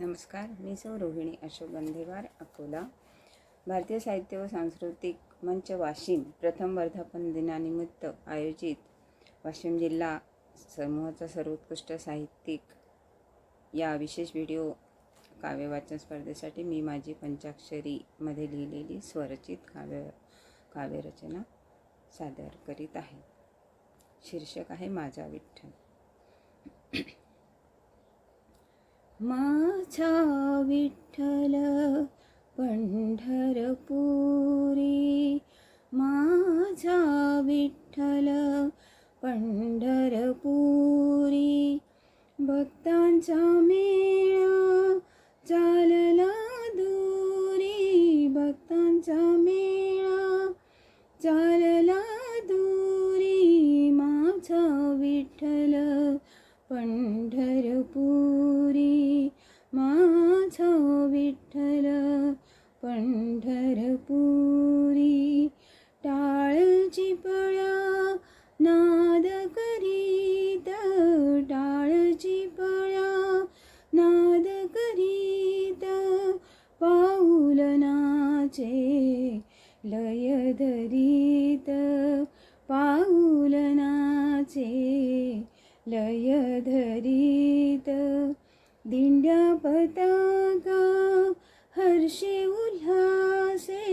नमस्कार मी सौ रोहिणी अशोक गंधेवार अकोला. भारतीय साहित्य व सांस्कृतिक मंच वाशिम प्रथम वर्धापन दिनानिमित्त आयोजित वाशिम जिल्हा समूहाचा सर्वोत्कृष्ट साहित्यिक या विशेष व्हिडिओ काव्यवाचन स्पर्धेसाठी मी माझी पंचाक्षरीमध्ये लिहिलेली स्वरचित काव्य काव्यरचना सादर करीत आहे. शीर्षक आहे माझा विठ्ठल. माझा विठ्ठल पंढरपुरी माझा विठ्ठल पंढरपुरी भक्तांचा मेळा चालला दूरी भक्तांचा मेळा चालला दूरी माझा विठ्ठल पंढरपुरी. माझा विठ्ठल पंढरपुरी टाळची पळ्या नाद करीत टाळची पळ्या नाद करीत पाऊलनाचे लय धरीत पाऊलनाचे लय धरीत दिंड्या पताका हर्षे उल्हासे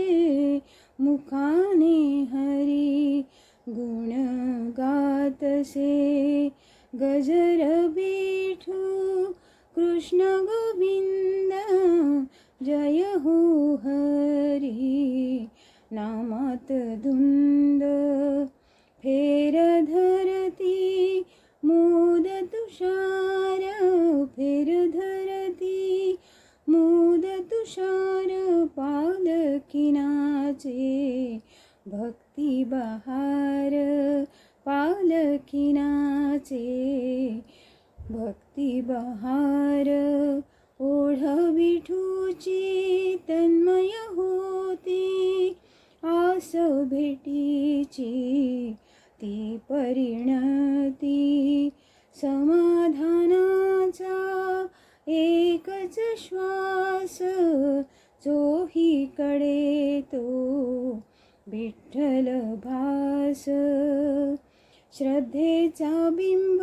मुखाने हरी गुण गातसे. गजर बिठू कृष्ण गोविंद जय हो हरी. नामात तुषार पालखिनाचे भक्ती बहार पालखिनाचे भक्ती बहार ओढ विठूची तन्मय होती आस भेटीची ती परिणती समाधानाचा एकच श्वास चोहीकडे तो विठ्ठल भास. श्रद्धेचा बिंब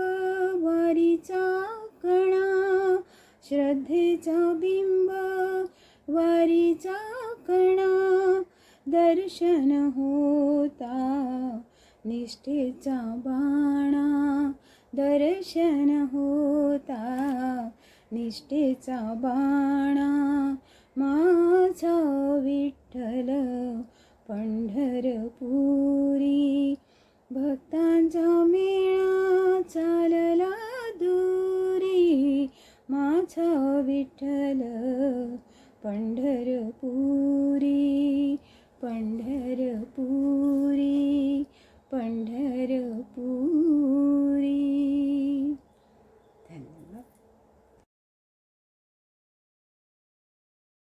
वारीचा कणा श्रद्धेचा बिंब वारीचा कणा दर्शन होता निष्ठेचा बाणा दर्शन होता. निष्ठेचा बाणा माझा विठ्ठल पंढरपुरी. भक्तांचा मेळा चालला दुरी. माझा विठ्ठल पंढरपुरी. पंढर